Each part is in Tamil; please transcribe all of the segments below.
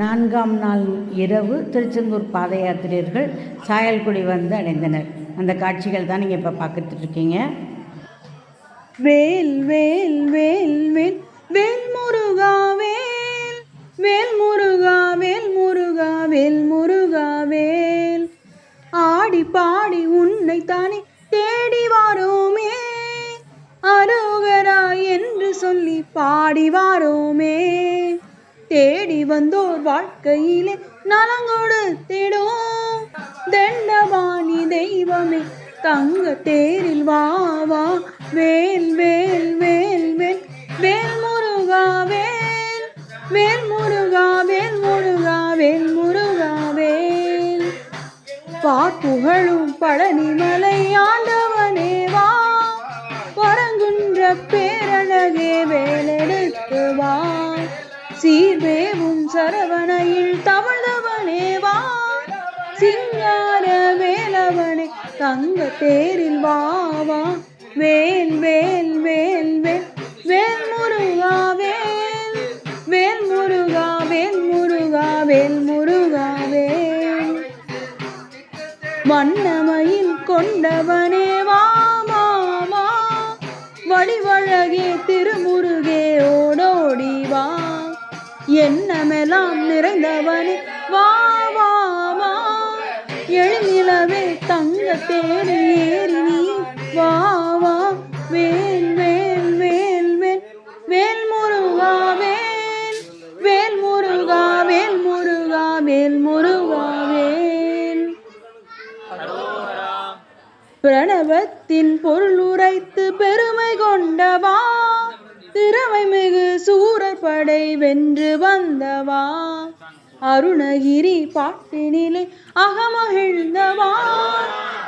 நான்காம் நாள் இரவு திருச்செந்தூர் பாத யாத்திரியர்கள் சாயல்குடி வந்து அடைந்தனர். அந்த காட்சிகள் தான் நீங்கள் இப்போ பார்த்துட்டு இருக்கீங்க. வேல் வேல் வேல் வேல் வேல் முருகா வேல் வேல் முருகா வேல் முருகா வேல் முருகா வேல். ஆடி பாடி உன்னை தானே தேடி வாரோமே அரோகரா என்று சொல்லி பாடி வாரோமே. தேடி வந்தோர் வாழ்க்கையிலே நலங்கொடுத்திடும் தண்டபாணி தெய்வமே தங்க தேரில் வா வா. வேல் வேல் வேல் வேல். வேல் முருகா வேல். வேல் முருகா வேல் முருகா வேல் முருகா வேல். பாப்புகழும் பழனிமலை ஆண்டவனே வா. பரங்குன்ற பேரழகே வேலெடுத்து வா சீர்வேவும் சரவணையில் தவழ்ந்தவனே வா. சிங்கார வேலவனே தங்க தேரில் வா வா. வேல் வேல் வேல் வேல். வேல் முருகா வேல். வேல் முருகா வேல் முருகா வேல் முருகா வேல். வண்ணமயில் கொண்டவனே வா மாமா வடிவழகே எண்ணமெல்லாம் நிறைந்தவனே? வா வா வா. எழிநிலவே தங்க தேடி ஏறி நீ. வா வா. வேல் வேல் வேல் வேல். வேல் முருகா வேல். வேல் முருகா வேல் முருகா வேல் முருகா வேல். பிரணவத்தின் பொருள் உரைத்து பெருமை கொண்டவா? திறமை மிகு சூரர் படை வென்று வந்தவா? அருணகிரி பாட்டினிலே அகமகிழ்ந்தவா?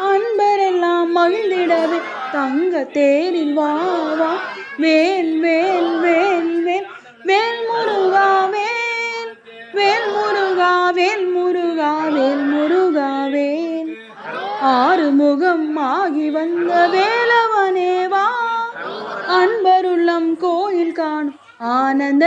அன்பரெல்லாம் மகிழ்ந்திடவே தங்க தேரில் வா வா வேல் வேல் வேல் வேல் வேல் முருகா வேல் வேல் முருகா வேல் முருகா வேல் முருகா வேல். ஆறுமுகம் ஆகி வந்த வேலவா வா